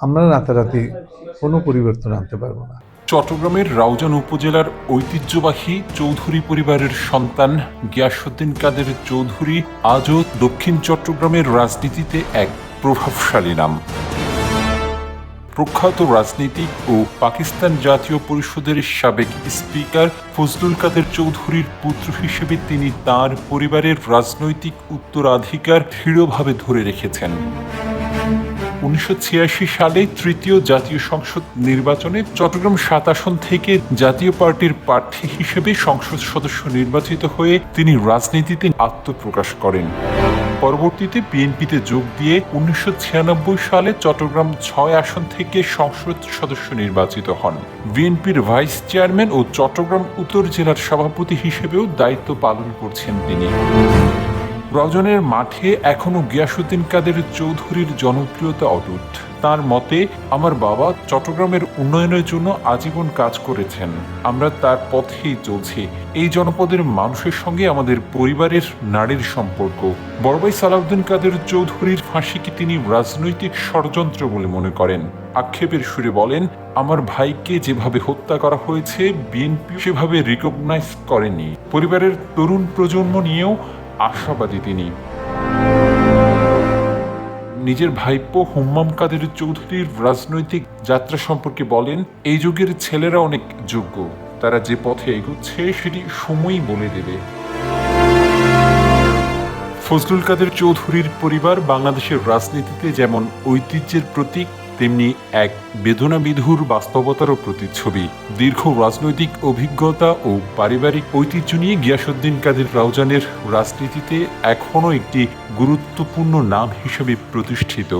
আমরা রাতারাতি কোনো পরিবর্তন আনতে পারব না। চট্টগ্রামের রাউজান উপজেলার ঐতিহ্যবাহী চৌধুরী পরিবারের সন্তান গিয়াসুদ্দিন কাদের চৌধুরী আজও দক্ষিণ চট্টগ্রামের রাজনীতিতে এক প্রভাবশালী নাম। প্রখ্যাত রাজনীতিক ও পাকিস্তান জাতীয় পরিষদের সাবেক স্পিকার ফজলুল কাদের চৌধুরীর পুত্র হিসেবে তিনি তার পরিবারের রাজনৈতিক উত্তরাধিকার দৃঢ়ভাবে ধরে রেখেছেন। উনিশশো ছিয়াশি সালে তৃতীয় জাতীয় সংসদ নির্বাচনে চট্টগ্রাম সাত আসন থেকে জাতীয় পার্টির প্রার্থী হিসেবে সংসদ সদস্য নির্বাচিত হয়ে তিনি রাজনীতিতে আত্মপ্রকাশ করেন। পরবর্তীতে বিএনপিতে যোগ দিয়ে উনিশশো ছিয়ানব্বই সালে চট্টগ্রাম ছয় আসন থেকে সংসদ সদস্য নির্বাচিত হন। বিএনপির ভাইস চেয়ারম্যান ও চট্টগ্রাম উত্তর জেলার সভাপতি হিসেবেও দায়িত্ব পালন করছেন তিনি। রজনের মাঠে এখনও গিয়াসুদ্দিন কাদের চৌধুরীর জনপ্রিয়তা অটুট। তার মতে, আমার বাবা চট্টগ্রামের উন্নয়নের জন্য আজীবন কাজ করেছেন। আমরা তার পথেই চলছি। এই জনপদের মানুষের সঙ্গে আমাদের পরিবারের নারীর সম্পর্ক। বড়বাই সালাউদ্দিন কাদের চৌধুরীর ফাঁসিকে তিনি রাজনৈতিক ষড়যন্ত্র বলে মনে করেন। আক্ষেপের সুরে বলেন, আমার ভাইকে যেভাবে হত্যা করা হয়েছে, বিএনপি সেভাবে রিকগনাইজ করেনি। পরিবারের তরুণ প্রজন্ম নিয়েও আশাবাদী তিনি। নিজের ভাইপো হুম্মাম কাদের চৌধুরীর রাজনৈতিক যাত্রা সম্পর্কে বলেন, এই যুগের ছেলেরা অনেক যোগ্য। তারা যে পথে এগোচ্ছে, সেটি সময়ই বলে দেবে। ফজলুল কাদের চৌধুরীর পরিবার বাংলাদেশের রাজনীতিতে যেমন ঐতিহ্যের প্রতীক তেমনি এক বেদনাবিধুর বাস্তবতারও প্রতিচ্ছবি। দীর্ঘ রাজনৈতিক অভিজ্ঞতা ও পারিবারিক ঐতিহ্য নিয়ে গিয়াসুদ্দিন কাদের রাউজানের রাজনীতিতে এখনও একটি গুরুত্বপূর্ণ নাম হিসেবে প্রতিষ্ঠিত।